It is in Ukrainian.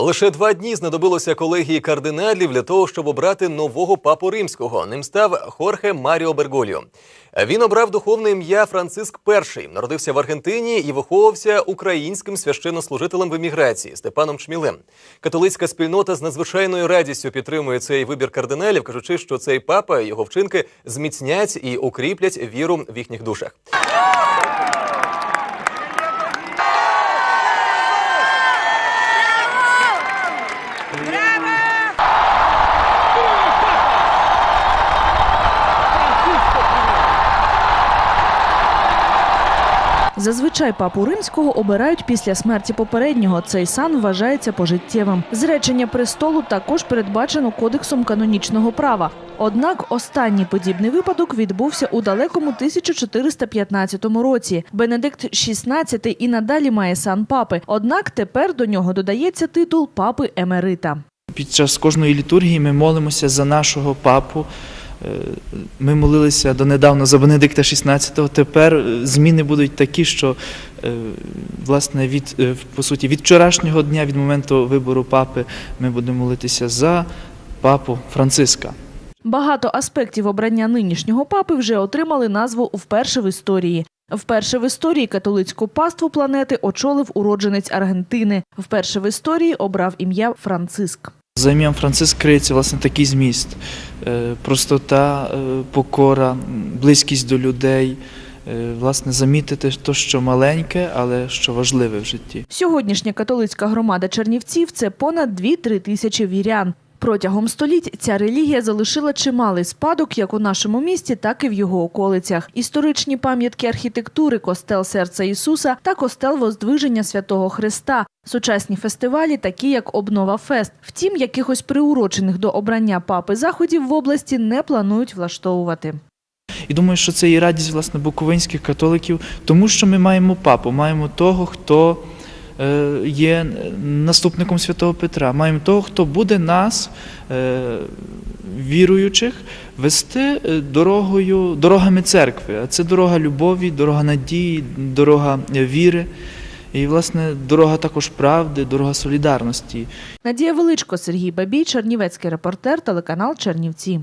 Лише два дні знадобилося колегії кардиналів для того, щоб обрати нового папу римського. Ним став Хорхе Маріо Бергольо. Він обрав духовне ім'я Франциск І, народився в Аргентині і виховувався українським священнослужителем в еміграції Степаном Чмілем. Католицька спільнота з надзвичайною радістю підтримує цей вибір кардиналів, кажучи, що цей папа його вчинки зміцнять і укріплять віру в їхніх душах. Зазвичай папу римського обирають після смерті попереднього. Цей сан вважається пожиттєвим. Зречення престолу також передбачено кодексом канонічного права. Однак останній подібний випадок відбувся у далекому 1415 році. Бенедикт XVI і надалі має сан папи. Однак тепер до нього додається титул папи емерита. Під час кожної літургії ми молимося за нашого папу. Е, Ми молилися донедавна за Бенедикта XVI. Тепер е, зміни будуть такі, що е, власне від по суті від вчорашнього дня, від моменту вибору папи, ми будемо молитися за папу Франциска. Багато аспектів обрання нинішнього папи вже отримали назву вперше в історії. Вперше в історії католицьку паству планети очолив уродженець Аргентини. Вперше в історії обрав ім'я Франциск. За ім'ям Франциск криється власне такий зміст: Е, простота, е, покора, близькість до людей. е, Власне, замітити те, що маленьке, але що важливе в житті. Сьогоднішня католицька громада Чернівців це понад 2-3 тисячі вірян. Протягом століть ця релігія залишила чималий спадок як у нашому місті, так і в його околицях. Історичні пам'ятки архітектури, костел серця Ісуса та костел Воздвиження Святого Христа. Сучасні фестивалі, такі як Обнова Фест. Втім, якихось приурочених до обрання папи заходів в області не планують влаштовувати. І думаю, що це і радість власне буковинських католиків, тому що ми маємо папу, маємо того, хто є наступником святого Петра, маємо того, хто буде нас, е, віруючих, вести е, дорогою, дорогами церкви. А це дорога любові, дорога надії, дорога е, віри. І, власне, дорога також правди, дорога солідарності. Надія Величко, Сергій Бабій, Чернівецький репортер, телеканал Чернівці.